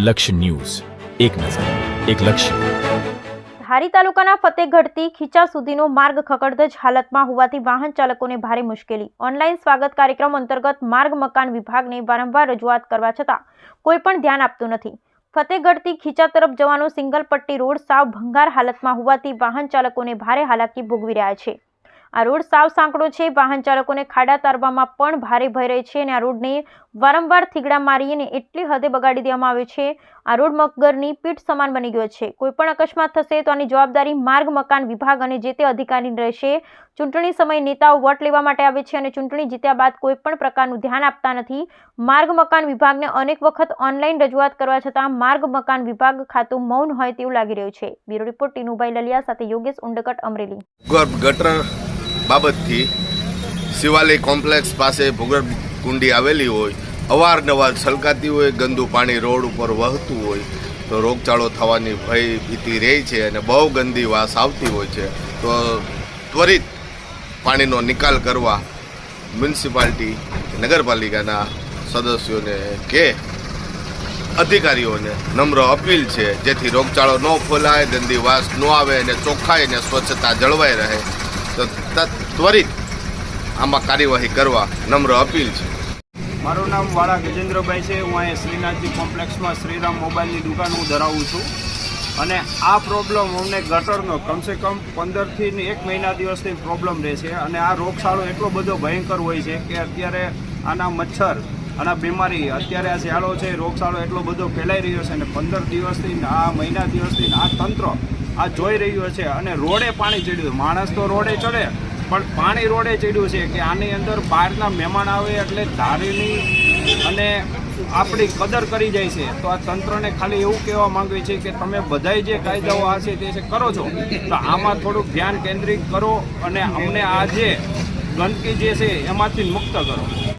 લક્ષ્ય ન્યૂઝ. એક નજર, એક લક્ષ્ય. ધારી તાલુકાના ફતેગઢથી ખીચા સુધીનો માર્ગ ખકડધજ હાલતમાં હોવાથી વાહન ચાલકોને ભારે મુશ્કેલી. ઓનલાઈન સ્વાગત કાર્યક્રમ અંતર્ગત માર્ગ મકાન વિભાગને વારંવાર રજૂઆત કરવા છતાં કોઈ પણ ધ્યાન આપતું નથી. ફતેગઢથી ખીચા તરફ જવાનો સિંગલ પટ્ટી રોડ સાવ ભંગાર હાલતમાં હોવાથી વાહન ચાલકોને ભારે હાલાકી ભોગવી રહ્યા છે. આ રોડ સાવ સાંકડો છે. વાહન ચાલકોને ખાડા તારવામાં પણ ભારે ભય રહે છે અને આ રોડને વારંવાર થીગડા મારીને એટલી હદે બગાડી દેવામાં આવે છે. આ રોડ મગરની પીઠ સમાન બની ગયો છે. કોઈપણ અકસ્માત થશે તો આની જવાબદારી માર્ગ, મકાન વિભાગ અને જે તે અધિકારીની રહેશે. ચૂંટણી સમયે નેતાઓ વોટ લેવા માટે આવે છે અને ચૂંટણી જીત્યા બાદ કોઈપણ પ્રકારનું ધ્યાન આપતા નથી. માર્ગ, મકાન વિભાગને અનેક વખત ઓનલાઈન રજૂઆત કરવા છતાં માર્ગ, મકાન વિભાગ ખાતું મૌન હોય તેવું લાગી રહ્યું છે. બ્યુરો રિપોર્ટ ટીનુભાઈ લલિયા સાથે યોગેશ ઉંડકટ અમરેલી. બાબતથી શિવાલય કોમ્પ્લેક્સ પાસે ભૂગર્ભ કુંડી આવેલી હોય, અવારનવાર છલકાતી હોય, ગંદુ પાણી રોડ ઉપર વહતું હોય, તો રોગચાળો થવાની ભય, ભીતિ રહે છે અને બહુ ગંદી વાસ આવતી હોય છે. તો ત્વરિત પાણીનો નિકાલ કરવા મ્યુનિસિપાલિટી, નગરપાલિકાના સદસ્યોને કે અધિકારીઓને નમ્ર અપીલ છે, જેથી રોગચાળો ન ફોલાય, ગંદી વાસ ન આવે અને ચોખ્ખાઈ અને સ્વચ્છતા જળવાઈ રહે. ત્વરિત આમાં કાર્યવાહી કરવા નમ્ર અપીલ છે. મારું નામ વાળા ગજેન્દ્રભાઈ છે. હું અહીંયા શ્રીનાથજી કોમ્પ્લેક્સમાં શ્રીરામ મોબાઈલની દુકાન હું ધરાવું છું. અને આ પ્રોબ્લેમ અમને ગટરનો કમસે કમ પંદરથી એક મહિના દિવસથી પ્રોબ્લેમ રહે છે. અને આ રોગશાળો એટલો બધો ભયંકર હોય છે કે અત્યારે આના મચ્છર, આના બીમારી, અત્યારે આ શિયાળો છે રોગશાળો એટલો બધો ફેલાઈ રહ્યો છે. અને પંદર દિવસથી આ મહિના દિવસથી આ તંત્ર આ જોઈ રહ્યું છે અને રોડે પાણી ચડ્યું માણસ તો રોડે ચડે, પણ પાણી રોડે ચડ્યું છે કે આની અંદર બહારના મહેમાન આવે એટલે ધારીની અને આપણી કદર કરી જાય છે. તો આ તંત્રને ખાલી એવું કહેવા માંગે છે કે તમે બધાય જે કાયદાઓ આ છે તે કરો છો. તો આમાં થોડુંક ધ્યાન કેન્દ્રિત કરો અને અમને આ જે ગંદકી જે છે એમાંથી મુક્ત કરો.